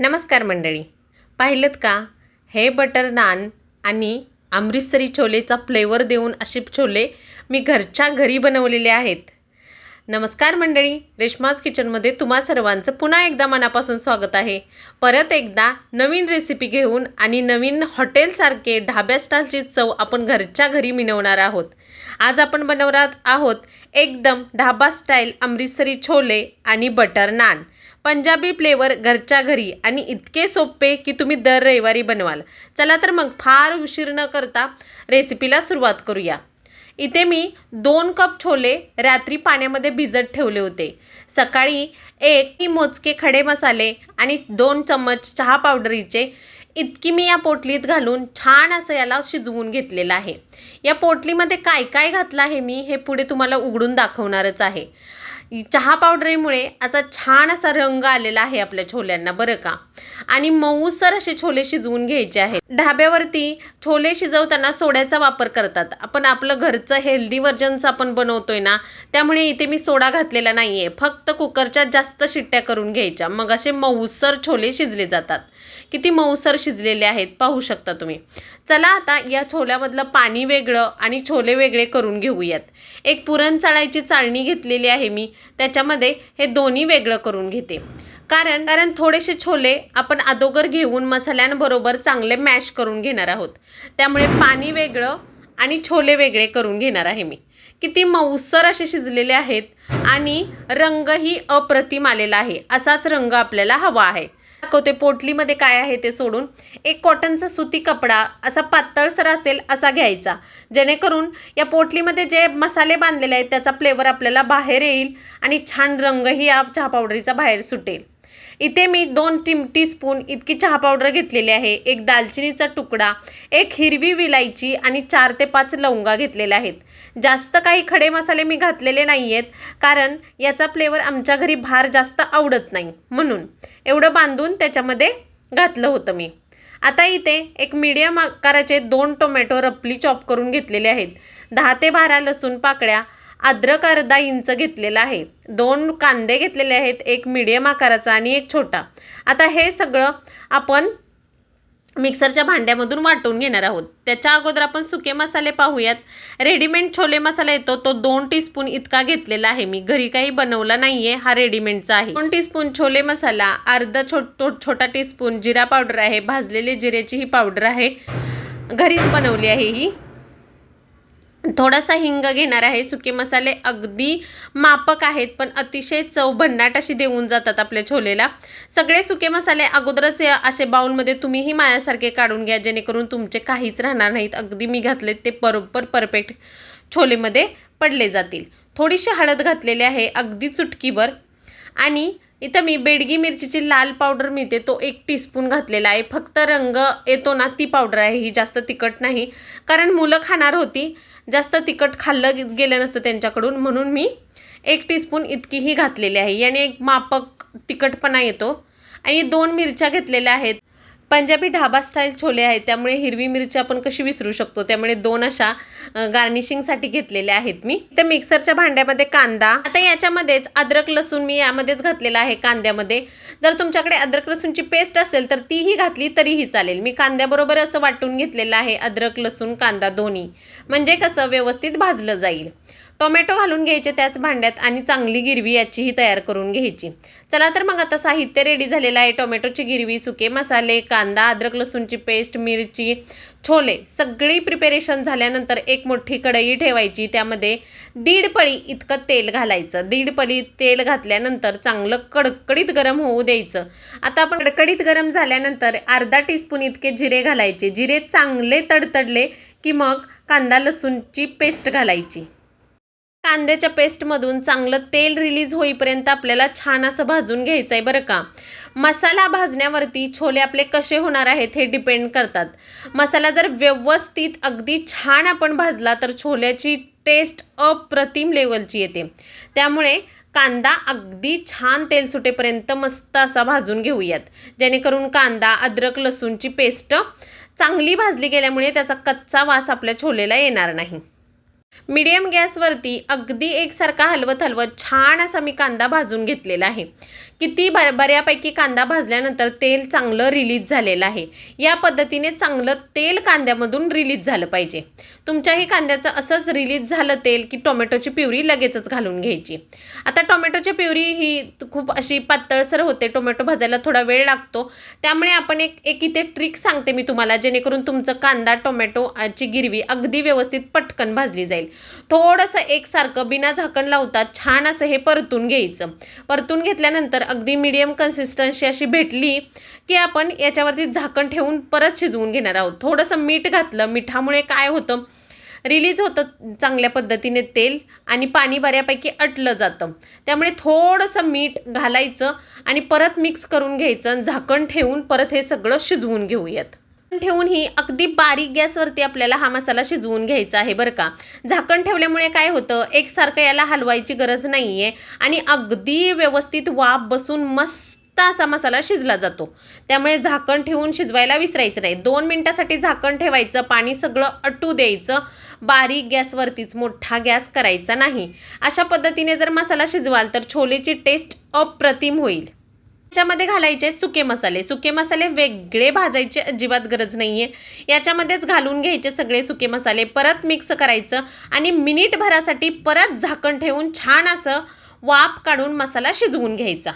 नमस्कार मंडळी. पाहिलं का? हे बटर नान आणि अमृतसरी छोलेचा फ्लेवर देऊन असे छोले मी घरच्या घरी बनवलेले आहेत. नमस्कार मंडळी रेश्माज किचनमध्ये तुम्हा सर्वांचं पुन्हा एकदा मनापासून स्वागत आहे. परत एकदा नवीन रेसिपी घेऊन आणि नवीन हॉटेलसारखे ढाब्या स्टाईलची चव आपण घरच्या घरी मिळवणार आहोत. आज आपण बनवणार आहोत एकदम ढाबा स्टाईल अमृतसरी छोले आणि बटर नान पंजाबी फ्लेवर घरच्या घरी आणि इतके सोपे की तुम्ही दर रविवारी बनवाल. चला तर मग फार उशीर न करता रेसिपीला सुरुवात करूया. इथे मी दोन कप छोले रात्री पाण्यामध्ये भिजत ठेवले होते. सकाळी एक मोजके खडे मसाले आणि दोन चम्मच चहा पावडरीचे इतकी मी या पोटलीत घालून छान असं याला शिजवून घेतलेलं आहे. या पोटलीमध्ये काय काय घातलं आहे मी हे पुढे तुम्हाला उघडून दाखवणारच आहे. चहा पावडरीमुळे असा छान असा रंग आलेला आहे आपल्या छोल्यांना बरं का? आणि मऊसर असे छोले शिजवून घ्यायचे आहेत. ढाब्यावरती छोले शिजवताना सोड्याचा वापर करतात. आपण आपलं घरचं हेल्दी व्हर्जनचं आपण बनवतोय ना त्यामुळे इथे मी सोडा घातलेला नाही आहे फक्त कुकरच्या जास्त शिट्ट्या करून घ्यायच्या. मग असे मऊसर छोले शिजले जातात. किती मऊसर शिजलेले आहेत पाहू शकता तुम्ही. चला आता या छोल्यामधलं पाणी वेगळं आणि छोले वेगळे करून घेऊयात. एक पुरण चाळायची चाळणी घेतलेली आहे मी. त्याच्यामध्ये हे दोन्ही वेगळं करून घेते. कारण कारण थोडेसे छोले आपण अदोगर घेऊन मसाल्यांबरोबर चांगले मॅश करून घेणार आहोत. त्यामुळे पाणी वेगळं आणि छोले वेगळे करून घेणार आहे मी. किती मऊसर असे शिजलेले आहेत आणि रंगही अप्रतिम आलेला आहे. असाच रंग आपल्याला हवा आहे. दाखवते पोटलीमध्ये काय आहे ते सोडून. एक कॉटनचा सुती कपडा असा पातळसर असेल असा घ्यायचा. जेणेकरून या पोटलीमध्ये जे मसाले बांधलेले आहेत त्याचा फ्लेवर आपल्याला बाहेर येईल आणि छान रंगही या चहा पावडरीचा बाहेर सुटेल. इथे मी दोन टी टीस्पून इतकी चहा पावडर घेतलेली आहे. एक दालचिनीचा तुकडा एक हिरवी विलायची आणि चार ते पाच लवंगा घेतलेल्या आहेत. जास्त काही खडे मसाले मी घातलेले नाही आहेत कारण याचा फ्लेवर आमच्या घरी भार जास्त आवडत नाही. म्हणून एवढं बांधून त्याच्यामध्ये घातलं होतं मी. आता इथे एक मीडियम आकाराचे दोन टोमॅटो रपली चॉप करून घेतलेले आहेत. दहा ते बारा लसूण पाकळ्या अद्रक अर्धा इंच घेतलेला आहे. दोन कांदे घेतलेले आहेत एक मिडियम आकाराचा आणि एक छोटा. आता हे सगळं आपण मिक्सरच्या भांड्यामधून वाटून घेणार आहोत. त्याच्या अगोदर आपण सुके मसाले पाहूयात. रेडीमेड छोले मसाला येतो तो दोन टीस्पून इतका घेतलेला आहे. मी घरी काही बनवला नाही आहे हा रेडीमेडचा आहे. दोन टीस्पून छोले मसाला अर्धा छोट छोटा टीस्पून जिरा पावडर आहे. भाजलेले जिऱ्याची ही पावडर आहे. घरीच बनवली आहे ही. थोडासा हिंग घेणार आहे. सुके मसाले अगदी मापक आहेत पण अतिशय चव भन्नाट अशी देऊन जातात आपल्या छोलेला. सगळे सुके मसाले अगोदरच असे बाउलमध्ये तुम्हीही मायासारखे काढून घ्या जेणेकरून तुमचे काहीच राहणार नाहीत. अगदी मी घातलेत ते बरोबर परफेक्ट छोलेमध्ये पडले जातील. थोडीशी हळद घातलेली आहे अगदी चुटकीभर. आणि इथं मी बेडगी मिरचीची लाल पावडर मिळते तो एक टीस्पून घातलेला आहे. फक्त रंग येतो ना ती पावडर आहे ही जास्त तिखट नाही. कारण मुलं खाणार होती जास्त तिखट खाल्लं गेलं नसतं त्यांच्याकडून म्हणून मी एक टीस्पून इतकीही घातलेली आहे. याने एक मापक तिखटपणा येतो. आणि दोन मिरच्या घेतलेल्या आहेत. पंजाबी ढाबा स्टाईल छोले आहेत त्यामुळे हिरवी मिरची आपण कशी विसरू शकतो? त्यामुळे दोन अशा गार्निशिंगसाठी घेतलेल्या आहेत मी. तर मिक्सरच्या भांड्यामध्ये कांदा. आता याच्यामध्येच अद्रक लसूण मी यामध्येच घातलेला आहे कांद्यामध्ये. जर तुमच्याकडे अद्रक लसूणची पेस्ट असेल तर तीही घातली तरीही चालेल. मी कांद्याबरोबर असं वाटून घेतलेलं आहे अद्रक लसूण कांदा दोन्ही. म्हणजे कसं व्यवस्थित भाजलं जाईल. टोमॅटो घालून घ्यायचे त्याच भांड्यात आणि चांगली गिरवी याचीही तयार करून घ्यायची. चला तर मग आता साहित्य रेडी झालेलं आहे. टोमॅटोची गिरवी सुके मसाले कांदा अद्रक लसूणची पेस्ट मिरची छोले सगळी प्रिपेरेशन झाल्यानंतर एक मोठी कढई ठेवायची. त्यामध्ये दीड पळी इतकं तेल घालायचं. दीड पळी तेल घातल्यानंतर चांगलं कडकडीत गरम होऊ द्यायचं. आता आपण कडकडीत गरम झाल्यानंतर अर्धा टीस्पून इतके जिरे घालायचे. जिरे चांगले तडतडले की मग कांदा लसूणची पेस्ट घालायची. कांद्याच्या पेस्टमधून चांगलं तेल रिलीज होईपर्यंत आपल्याला छान असं भाजून घ्यायचं आहे बरं का? मसाला भाजण्यावरती छोले आपले कसे होणार आहेत हे डिपेंड करतात. मसाला जर व्यवस्थित अगदी छान आपण भाजला तर छोल्याची टेस्ट अप्रतिम लेवलची येते. त्यामुळे कांदा अगदी छान तेल सुटेपर्यंत मस्त असा भाजून घेऊयात. जेणेकरून कांदा अद्रक लसूणची पेस्ट चांगली भाजली गेल्यामुळे त्याचा कच्चा वास आपल्या छोलेला येणार नाही. मीडियम गॅसवरती अगदी एकसारखा हलवत हलवत छान असा मी कांदा भाजून घेतलेला आहे. किती ब बऱ्यापैकी कांदा भाजल्यानंतर तेल चांगलं रिलीज झालेलं आहे. या पद्धतीने चांगलं तेल कांद्यामधून रिलीज झालं पाहिजे. तुमच्याही कांद्याचं असंच रिलीज झालं तेल की टोमॅटोची प्युरी लगेचच घालून घ्यायची. आता टोमॅटोची प्युरी ही खूप अशी पातळसर होते टोमॅटो भाजायला थोडा वेळ लागतो. त्यामुळे आपण एक एक इथे ट्रिक सांगते मी तुम्हाला जेणेकरून तुमचं कांदा टोमॅटोची गिरवी अगदी व्यवस्थित पटकन भाजली जाईल. थोडंसं एकसारखं बिना झाकण लावता छान असं हे परतून घ्यायचं. परतून घेतल्यानंतर अगदी मिडियम कन्सिस्टन्सी अशी भेटली की आपण याच्यावरती झाकण ठेवून परत शिजवून घेणार आहोत. थोडंसं मीठ घातलं मिठामुळे काय होतं? रिलीज होतं चांगल्या पद्धतीने तेल आणि पाणी बऱ्यापैकी अटलं जातं. त्यामुळे थोडंसं मीठ घालायचं आणि परत मिक्स करून घ्यायचं झाकण ठेवून परत हे सगळं शिजवून घेऊयात. ठेवून ही अगदी बारीक गॅसवरती आपल्याला हा मसाला शिजवून घ्यायचा आहे बरं का. झाकण ठेवल्यामुळे काय होतं एकसारखं याला हलवायची गरज नाही आहे आणि अगदी व्यवस्थित वाफ बसून मस्त असा मसाला शिजला जातो. त्यामुळे झाकण ठेवून शिजवायला विसरायचं नाही. दोन मिनटासाठी झाकण ठेवायचं पाणी सगळं अटू द्यायचं बारीक गॅसवरतीच मोठा गॅस करायचा नाही. अशा पद्धतीने जर मसाला शिजवाल तर छोलेची टेस्ट अप्रतिम होईल. याच्यामध्ये घालायचे आहेत सुके मसाले. सुके मसाले वेगळे भाजायचे अजिबात गरज नाही आहे याच्यामध्येच घालून घ्यायचे सगळे सुके मसाले. परत मिक्स करायचं आणि मिनिटभरासाठी परत झाकण ठेवून छान असं वाफ काढून मसाला शिजवून घ्यायचा.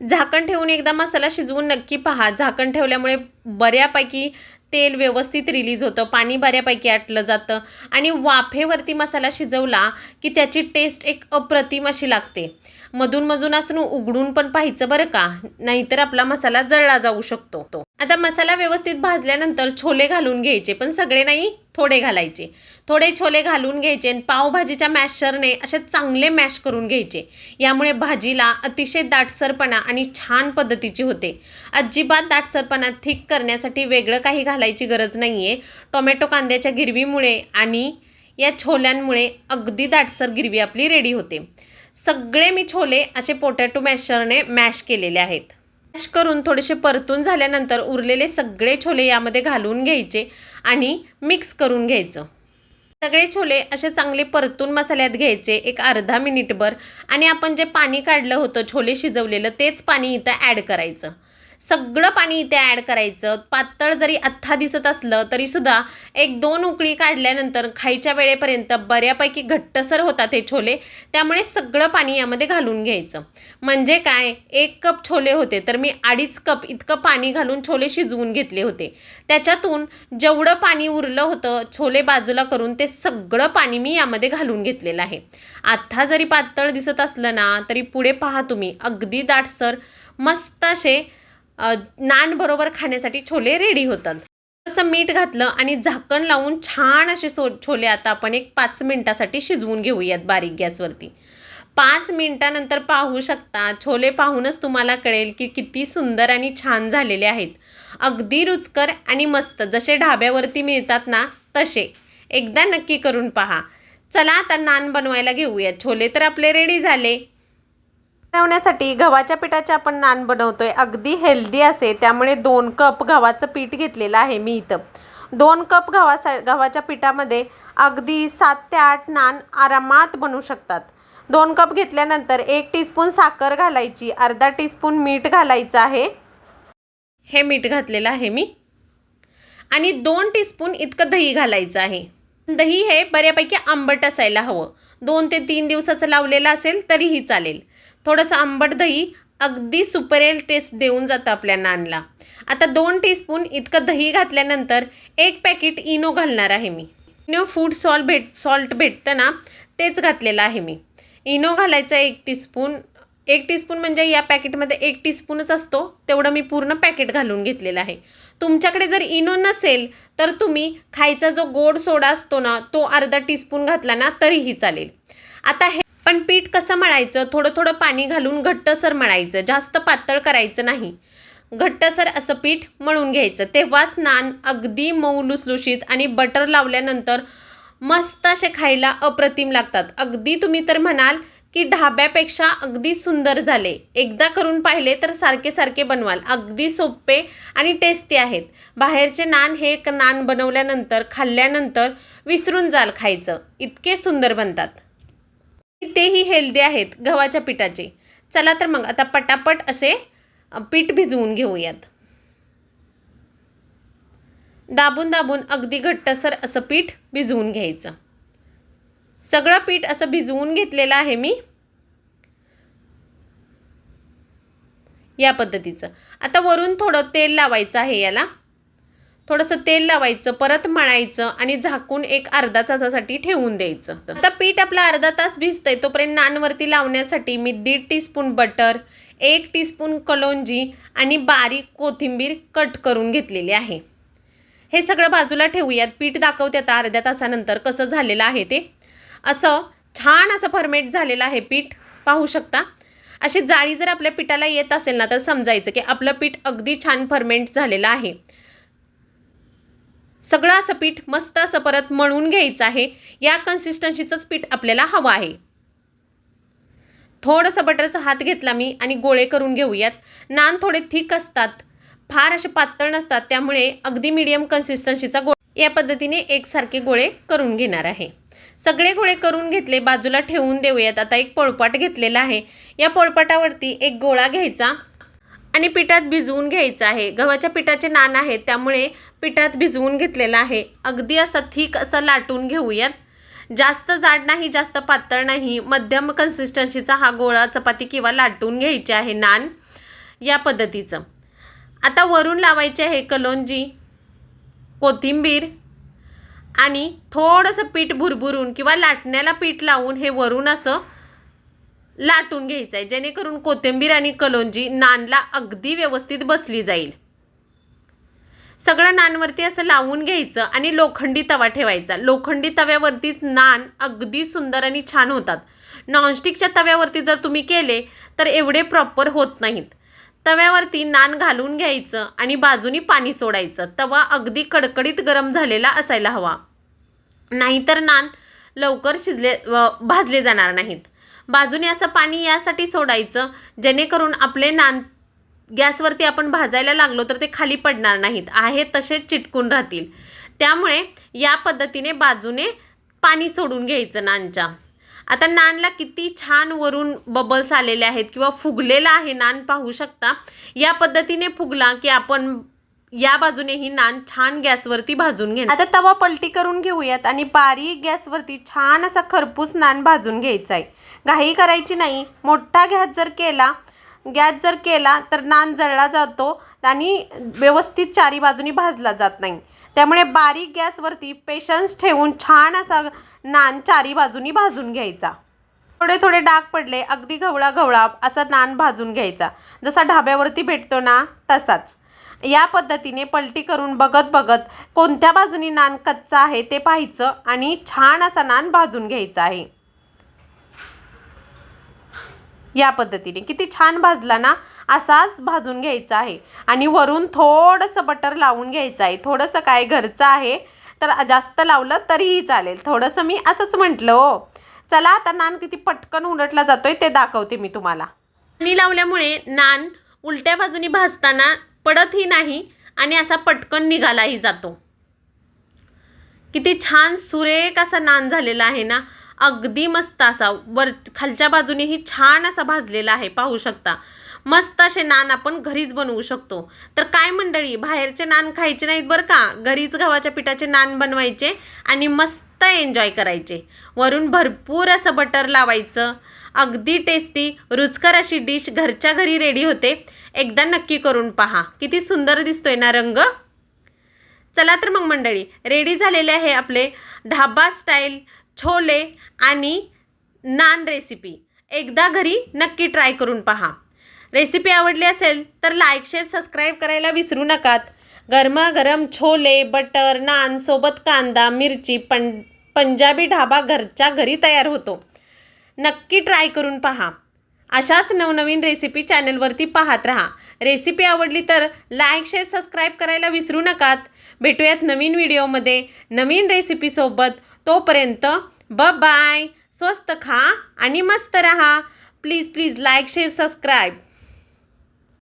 झाकण ठेवून एकदा मसाला शिजवून नक्की पहा. झाकण ठेवल्यामुळे बऱ्यापैकी तेल व्यवस्थित रिलीज होतं पाणी बऱ्यापैकी आटलं जातं आणि वाफेवरती मसाला शिजवला की त्याची टेस्ट एक अप्रतिम अशी लागते. मधून मधून असं उघडून पण पाहायचं बरं का नाहीतर आपला मसाला जळला जाऊ शकतो तो. आता मसाला व्यवस्थित भाजल्यानंतर छोले घालून घ्यायचे पण सगळे नाही? थोडे घालायचे. थोडे छोले घालून घ्यायचे आणि पावभाजीच्या मॅशरने असे चांगले मॅश करून घ्यायचे. यामुळे भाजीला अतिशय दाटसरपणा आणि छान पद्धतीची होते. अजिबात दाटसरपणा ठीक करण्यासाठी वेगळं काही घालायची गरज नाही आहे टोमॅटो कांद्याच्या गिरवीमुळे आणि या छोल्यांमुळे अगदी दाटसर गिरवी आपली रेडी होते. सगळे मी छोले असे पोटॅटो मॅशरने मॅश केलेले आहेत. मॅश करून थोडेसे परतून झाल्यानंतर उरलेले सगळे छोले यामध्ये घालून घ्यायचे आणि मिक्स करून घ्यायचं. सगळे छोले असे चांगले परतून मसाल्यात घ्यायचे एक अर्धा मिनिटभर आणि आपण जे पाणी काढलं होतं छोले शिजवलेलं तेच पाणी इथं ॲड करायचं. सगळं पाणी इथे ॲड करायचं. पातळ जरी अथ्था दिसत असलं तरीसुद्धा एक दोन उकळी काढल्यानंतर खायच्या वेळेपर्यंत बऱ्यापैकी घट्टसर होतात हे छोले. त्यामुळे सगळं पाणी यामध्ये घालून घ्यायचं. म्हणजे काय? एक कप छोले होते तर मी अडीच कप इतकं पाणी घालून छोले शिजवून घेतले होते. त्याच्यातून जेवढं पाणी उरलं होतं छोले बाजूला करून ते सगळं पाणी मी यामध्ये घालून घेतलेलं आहे. आत्ता जरी पातळ दिसत असलं ना तरी पुढे पहा तुम्ही अगदी दाटसर मस्त असे नान बरोबर खाण्यासाठी छोले रेडी होतात. तसं मीठ घातलं आणि झाकण लावून छान असे सो छोले आता आपण एक पाच मिनटासाठी शिजवून घेऊयात बारीक गॅसवरती. पाच मिनटानंतर पाहू शकता छोले पाहूनच तुम्हाला कळेल की किती सुंदर आणि छान झालेले आहेत. अगदी रुचकर आणि मस्त जसे ढाब्यावरती मिळतात ना तसे. एकदा नक्की करून पहा. चला आता नान बनवायला घेऊयात. छोले तर आपले रेडी झाले. बनवण्यासाठी गव्हाच्या पिठाचे आपण नान बनवतोय. अगदी हेल्दी असे. त्यामुळे दोन कप गव्हाचं पीठ घेतलेलं आहे मी इथं. दोन कप गव्हासा गव्हाच्या पिठामध्ये अगदी सात ते आठ नान आरामात बनवू शकतात. दोन कप घेतल्यानंतर एक टीस्पून साखर घालायची. अर्धा टीस्पून मीठ घालायचं आहे. हे मीठ घातलेलं आहे मी. आणि दोन टीस्पून इतकं दही घालायचं आहे. दही हे बऱ्यापैकी आंबट असायला हवं. दोन ते तीन दिवसाचं लावलेलं असेल तरीही चालेल. थोडंसं आंबट दही अगदी सुपरेल टेस्ट देऊन जातं आपल्या नानला आता दोन टीस्पून इतकं दही घातल्यानंतर एक पॅकेट इनो घालणार आहे मी. इनो फूड सॉल्ट भेट सॉल्ट भेटतं ना तेच घातलेलं आहे मी. इनो घालायचं एक टीस्पून एक टीस्पून म्हणजे या पॅकेटमध्ये एक टीस्पूनच असतो. तेवढं मी पूर्ण पॅकेट घालून घेतलेलं आहे. तुमच्याकडे जर इनो नसेल तर तुम्ही खायचा जो गोड सोडा असतो ना तो अर्धा टीस्पून घातला ना तरीही चालेल. आता हे पण पीठ कसं मळायचं? थोडं थोडं पाणी घालून घट्टसर मळायचं. जास्त पातळ करायचं नाही. घट्टसर असं पीठ मळून घ्यायचं. तेव्हाच नान अगदी मऊ लुसलुशीत आणि बटर लावल्यानंतर मस्त असे खायला अप्रतिम लागतात. अगदी तुम्ही तर म्हणाल की ढाब्यापेक्षा अगदी सुंदर झाले. एकदा करून पाहिले तर सारखे सारखे बनवाल. अगदी सोपे आणि टेस्टी आहेत. बाहेरचे नान हे एक नान बनवल्यानंतर खाल्ल्यानंतर विसरून जाल खायचं. इतके सुंदर बनतात. तेही हेल्दी आहेत गव्हाच्या पिठाचे. चला तर मग आता पटापट असे पीठ भिजवून घेऊयात. दाबून दाबून अगदी घट्टसर असं पीठ भिजवून घ्यायचं. सगळं पीठ असं भिजवून घेतलेलं आहे मी. या पद्धतीचं. आता वरून थोडं तेल लावायचं आहे याला. थोडंसं तेल लावायचं परत मळायचं आणि झाकून एक अर्धा तासासाठी ठेवून द्यायचं. आता पीठ आपलं अर्धा तास भिजतंय तोपर्यंत नानवरती लावण्यासाठी मी दीड टीस्पून बटर एक टीस्पून कलोंजी आणि बारीक कोथिंबीर कट करून घेतलेली आहे. हे सगळं बाजूला ठेवूयात. पीठ दाखवते आता अर्ध्या तासानंतर कसं झालेलं आहे ते. असं छान असं फर्मेट झालेलं आहे पीठ. पाहू शकता. अशी जाळी जर आपल्या पिठाला येत असेल ना तर समजायचं की आपलं पीठ अगदी छान फर्मेंट झालेलं आहे. सगळं असं पीठ मस्त असं परत मळून घ्यायचं आहे. या कन्सिस्टन्सीचंच पीठ आपल्याला हवं आहे. थोडंसं बटरचा हात घेतला मी आणि गोळे करून घेऊयात. नान थोडे थिक असतात. फार असे पातळ नसतात त्यामुळे अगदी मीडियम कन्सिस्टन्सीचा गो या पद्धतीने एकसारखे गोळे करून घेणार आहे. सगळे गोळे करून घेतले बाजूला ठेवून देऊयात. आता एक पोळपाट घेतलेला आहे. या पोळपाटावरती एक गोळा घ्यायचा आणि पिठात भिजवून घ्यायचं आहे. गव्हाच्या पिठाचे नान आहेत त्यामुळे पिठात भिजवून घेतलेलं आहे. अगदी असं थिक असं लाटून घेऊयात. जास्त जाड नाही जास्त पातळ नाही. मध्यम कन्सिस्टन्सीचा हा गोळा चपाती किंवा लाटून घ्यायचे आहे नान या पद्धतीचं. आता वरून लावायचे आहे कलोंजी कोथिंबीर आणि थोडंसं पीठ भुरभुरून किंवा लाटण्याला पीठ लावून हे वरून असं लाटून घ्यायचं आहे जेणेकरून कोथिंबीर आणि कलोंजी नानला अगदी व्यवस्थित बसली जाईल. सगळं नानवरती असं लावून घ्यायचं आणि लोखंडी तवा ठेवायचा. लोखंडी तव्यावरतीच नान अगदी सुंदर आणि छान होतात. नॉनस्टिकच्या तव्यावरती जर तुम्ही केले तर एवढे प्रॉपर होत नाहीत. तव्यावरती नान घालून घ्यायचं आणि बाजूनी पाणी सोडायचं. तवा अगदी कडकडीत गरम झालेला असायला हवा. नाहीतर नान लवकर शिजले भाजले जाणार नाहीत. बाजूने असं पाणी यासाठी सोडायचं जेणेकरून आपले नान गॅसवरती आपण भाजायला लागलो तर ते खाली पडणार नाहीत. आहे तसेच चिटकून राहतील. त्यामुळे या पद्धतीने बाजूने पाणी सोडून घ्यायचं नानच्या. आता नानला किती छान वरून बबल्स आलेले आहेत किंवा फुगलेला आहे नान पाहू शकता. या पद्धतीने फुगला की आपण या बाजूनेही नान छान गॅसवरती भाजून घे आता तवा पलटी करून घेऊयात आणि बारीक गॅसवरती छान असा खरपूस नान भाजून घ्यायचा आहे घाई करायची नाही. मोठा गॅस जर केला गॅस जर केला तर नान जळला जातो आणि व्यवस्थित चारी बाजूनी भाजला जात नाही. त्यामुळे बारीक गॅसवरती पेशन्स ठेवून छान असा नान चारी बाजूनी भाजून घ्यायचा. थोडे थोडे डाग पडले अगदी घवळा घवळा असा नान भाजून घ्यायचा. जसा ढाब्यावरती भेटतो ना तसाच. या पद्धतीने पलटी करून बघत बघत कोणत्या बाजूनी नान कच्चा आहे ते पाहायचं आणि छान असा नान भाजून घ्यायचा आहे. या पद्धतीने किती छान भाजला ना असाच भाजून घ्यायचा आहे. आणि वरून थोडंसं बटर लावून घ्यायचं आहे. थोडंसं काय घरचं आहे तर जास्त लावलं तरीही चालेल. थोडंसं मी असंच म्हटलं हो. चला आता नान किती पटकन उलटला जातोय ते दाखवते मी तुम्हाला. पाणी लावल्यामुळे नान उलट्या बाजूनी भाजताना पडतही नाही आणि असा पटकन निघालाही जातो. किती छान सुरेख असा नान झालेला आहे ना. अगदी मस्त असा वर खालच्या बाजूनेही छान असा भाजलेला आहे. पाहू शकता. मस्त असे नान आपण घरीच बनवू शकतो. तर काय मंडळी बाहेरचे नान खायचे नाहीत बरं का? घरीच गव्हाच्या पिठाचे नान बनवायचे आणि मस्त एन्जॉय करायचे. वरून भरपूर असं बटर लावायचं. अगदी टेस्टी रुचकर अशी डिश घरच्या घरी रेडी होते. एकदा नक्की करून पहा. किती सुंदर दिसतोय ना रंग? चला तर मग मंडळी रेडी झालेले आहे आपले ढाबा स्टाईल छोले आणि नान रेसिपी एकदा घरी नक्की ट्राय करून पहा. रेसिपी आवडली असेल तर लाईक शेअर सबस्क्राईब करायला विसरू नकात. गरमागरम छोले बटर नान सोबत कांदा मिरची पं पंजाबी ढाबा घरच्या घरी तयार होतो. नक्की ट्राय करून पहा. अशाच नवनवीन रेसिपी चॅनलवरती पाहत राहा. रेसिपी आवडली तर लाईक शेअर सबस्क्राईब करायला विसरू नकात. भेटूयात नवीन व्हिडिओमध्ये. नवीन रेसिपीसोबत तोपर्यंत ब बाय. स्वस्त खा आणि मस्त रहा. Please please like share subscribe.